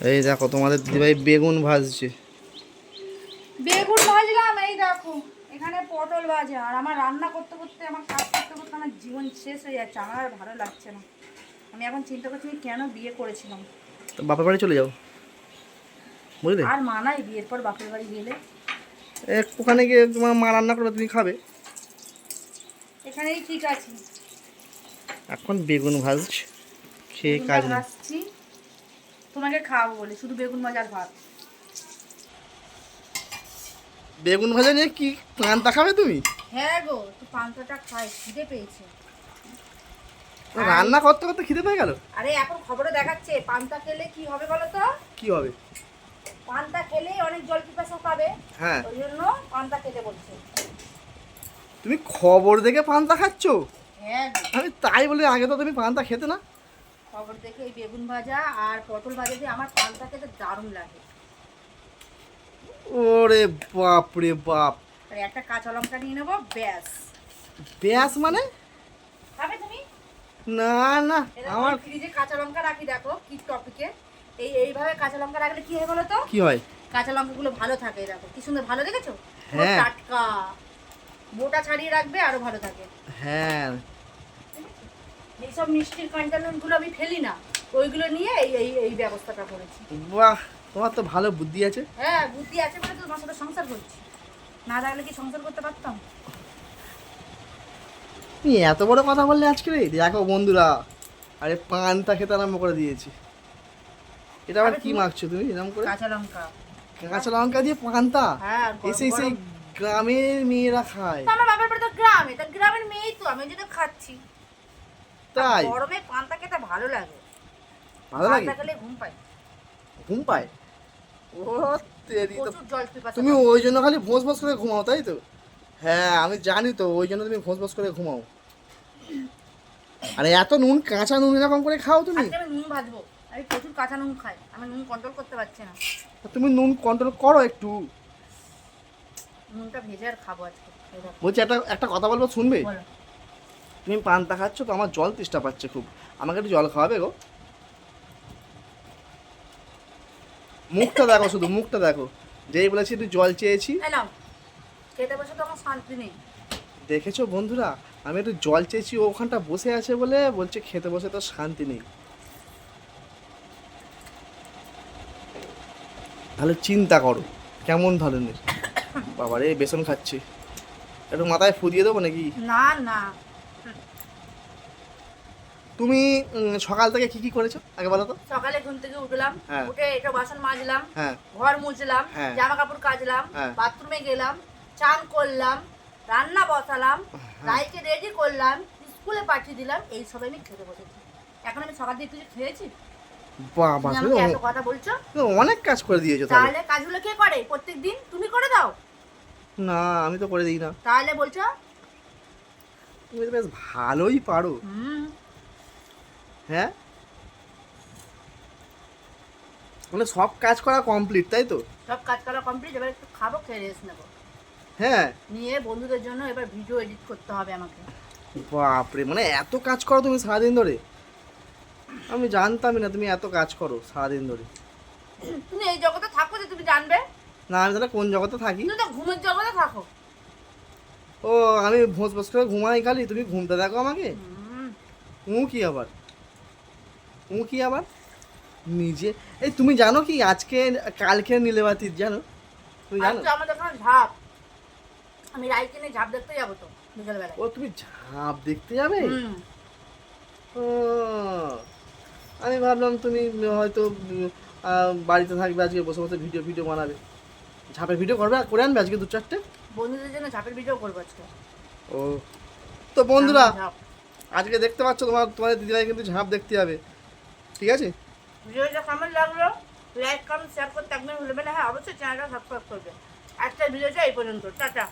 এই দেখো তোমাদের দিদিভাই বেগুন ভাজছে। বেগুন ভাজলাম এই দেখো। এখানে পটল ভাজা আর আমার রান্না করতে করতে আমার কাজ করতে করতে আমার জীবন শেষ হয়ে যাচ্ছে আমার আর ভালো লাগছে না। আমি এখন চিন্তা করছি কেন বিয়ে করেছিলাম। তো বাপের বাড়ি চলে যাও। বুঝলে? আর মানাই বিয়ের পর বাপের বাড়ি গেলে। এক ওখানে গিয়ে তোমার মা রান্না করবে তুমি খাবে? এখানেই ঠিক আছে। এখন বেগুন ভাজছে খেয়ে কাজ নেই। ভাজছি। তোমাকে খাওয়াবো বলে শুধু বেগুন ভাজার ভাত। বেগুন ভাজা নিয়ে কি পান্তা খাবে তুমি? হ্যাঁ গো তো পান্তাটা খাই খিদে পেয়েছে। রান্না করতে করতে খিদে পেয়ে গেল? আরে এখন খবরে দেখাচ্ছে পান্তা খেলে কি হবে বলো তো? কি হবে? পান্তা খেলেই অনেক জল পিপাসা পাবে। হ্যাঁ। ওই জন্য পান্তা খেতে বলছে। তুমি খবর দেখে পান্তা খাচ্ছ? হ্যাঁ আমি তাই বলি আগে তো তুমি পান্তা খেতে না। খবর দেখে এই বেগুন ভাজা আর পটল ভাজা দিয়ে আমার পান্তা খেতে দারুণ লাগে। ওরে বাপ রে বাপ। আর একটা কাঁচা লঙ্কা নিয়ে নেব ব্যাস। পেঁয়াজ মানে? খাবে তুমি? না না আমার ফ্রিজে কাঁচা লঙ্কা রাখি দেখো কি টপিকে এই এইভাবে কাঁচা লঙ্কা রাখলে কি হয় বলো তো? কি হয়? কাঁচা লঙ্কাগুলো ভালো থাকে দেখো। কি সুন্দর ভালো দেখেছ? হ্যাঁ। টাটকা। বোটা ছাড়িয়ে রাখবে আরও ভালো থাকে। হ্যাঁ। এইসব মিষ্টির কন্টেনারগুলো আমি ফেলি না। ওইগুলো নিয়ে এই এই এই ব্যবস্থাটা করেছি। বাহ তোমার তো ভালো বুদ্ধি আছে। হ্যাঁ বুদ্ধি আছে বলে তো তোমার সাথে সংসার করছি। না থাকলে কি সংসার করতে পারতাম? তুমি এত বড় কথা বললে আজকে রে? দেখো বন্ধুরা আরে পান্তা খেতে আরম্ভ করে দিয়েছি। এটা আবার কি মাখছো তুমি? এরকম করে? কাঁচা লঙ্কা। কাঁচা লঙ্কা দিয়ে পান্তা? হ্যাঁ এসে এসে গ্রামের মেয়েরা খায়। আমার বাবার বাড়ি তো গ্রামে তা গ্রামের মেয়েই তো আমি যেটা খাচ্ছি। তাই? গরমে পান্তা খেতে ভালো লাগে। ভালো লাগে? পান্তা খেলে ঘুম পাই ঘুম পায়? ও তেরি তো। তুমি ওই জন্য খালি ভোঁস ভোঁস করে ঘুমাও তাই তো? হ্যাঁ আমি জানি তো ওই জন্য তুমি ভোঁস ভোঁস করে ঘুমাও। আরে এত নুন কাঁচা নুন এরকম করে খাও তুমি? আমি নুন ভাজবো। আমি প্রচুর কাঁচা নুন খাই। আমি নুন কন্ট্রোল করতে পারছি না। তুমি নুন কন্ট্রোল করো একটু। নুনটা ভেজে আর খাব আজকে। বলছি একটা একটা কথা বলব শুনবে? বলো। তুমি পান্তা খাচ্ছ তো আমার জল তেষ্টা পাচ্ছে খুব। আমাকে একটু জল খাওয়াবে গো। মুখটা দেখো শুধু মুখটা দেখো। যেই বলেছি একটু জল চেয়েছি। এই খেতে বসে তো আমার শান্তি নেই। দেখেছ বন্ধুরা? আমি একটু জল চেয়েছি ও ওখানটা বসে আছে বলে বলছে খেতে বসে তো শান্তি নেই। তাহলে চিন্তা করো কেমন ধরনের? বাবা রে বেসন খাচ্ছি। একটু মাথায় ফুদিয়ে দেবো নাকি? না না। তুমি সকাল থেকে কি কি করেছ? আগে বলো তো। সকালে ঘুম থেকে উঠলাম হ্যাঁ। উঠে এটা বাসন মাজলাম হ্যাঁ। ঘর মুছলাম হ্যাঁ। জামা কাপড় কাচলাম হ্যাঁ। বাথরুমে গেলাম চান করলাম রান্না বসালাম। রাইকে রেডি করলাম স্কুলে পাঠিয়ে দিলাম এই সব আমি খেতে বসেছি। এখন আমি সকাল দিয়ে কিছু খেয়েছি? বাবা তুমি এত কথা বলছো? অনেক কাজ করে দিয়েছ তাহলে। কাজগুলো কে করে? প্রত্যেক দিন তুমি করে দাও? না আমি তো করে দিই না। তাহলে বলছো তুমি তো বেশ ভালোই পারো। হ্যাঁ? মানে সব কাজ করা কমপ্লিট তাই তো? সব কাজ করা কমপ্লিট এবার একটু খাব খেয়ে রেস্ট নেব। হ্যাঁ। নিয়ে বন্ধুদের জন্য এবার ভিডিও এডিট করতে হবে আমাকে। বাপরে মানে এত কাজ করো তুমি সারাদিন ধরে? আমি জানতামই না তুমি এত কাজ করো সারাদিন ধরে। তুমি এই জগতে থাকো যে তুমি জানবে? না আমি তাহলে কোন জগতে থাকি? তুমি তো ঘুমের জগতে থাকো। ও আমি ভোঁস ভোঁস করে ঘুমাই খালি তুমি ঘুমতে দেখো আমাকে। ও কি আবার? ও কি আবার? নিজে এই তুমি জানো কি আজকে কালকে নীলেবাতির জানো? তুমি জানো? আমাদের এখানে ঝাপ। আমি রাইকে নিয়ে ঝাপ দেখতে যাব তো বিকেলবেলায়। ও তুমি ঝাঁপ দেখতে যাবে? ও, আমি ভাবলাম তুমি হয়তো বাড়িতে থাকবে আজকে বসে বসে ভিডিও ভিডিও বানাবে। ঝাপের ভিডিও করবে করে আনবে আজকে দু চারটে বন্ধুদের জন্য ঝাপের ভিডিও করব আজকে। ও। তো বন্ধুরা আজকে দেখতে পাচ্ছ তোমার তোমাদের দিদিভাই কিন্তু ঝাঁপ দেখতে যাবে। ঠিক আছে? ভিডিওটা কেমন লাগল? লাইক কমেন্ট শেয়ার করতে একদম ভুলবে না। হ্যাঁ অবশ্যই চ্যানেলটা সাবস্ক্রাইব করবে। আজকের ভিডিওটা এই পর্যন্ত। টাটা।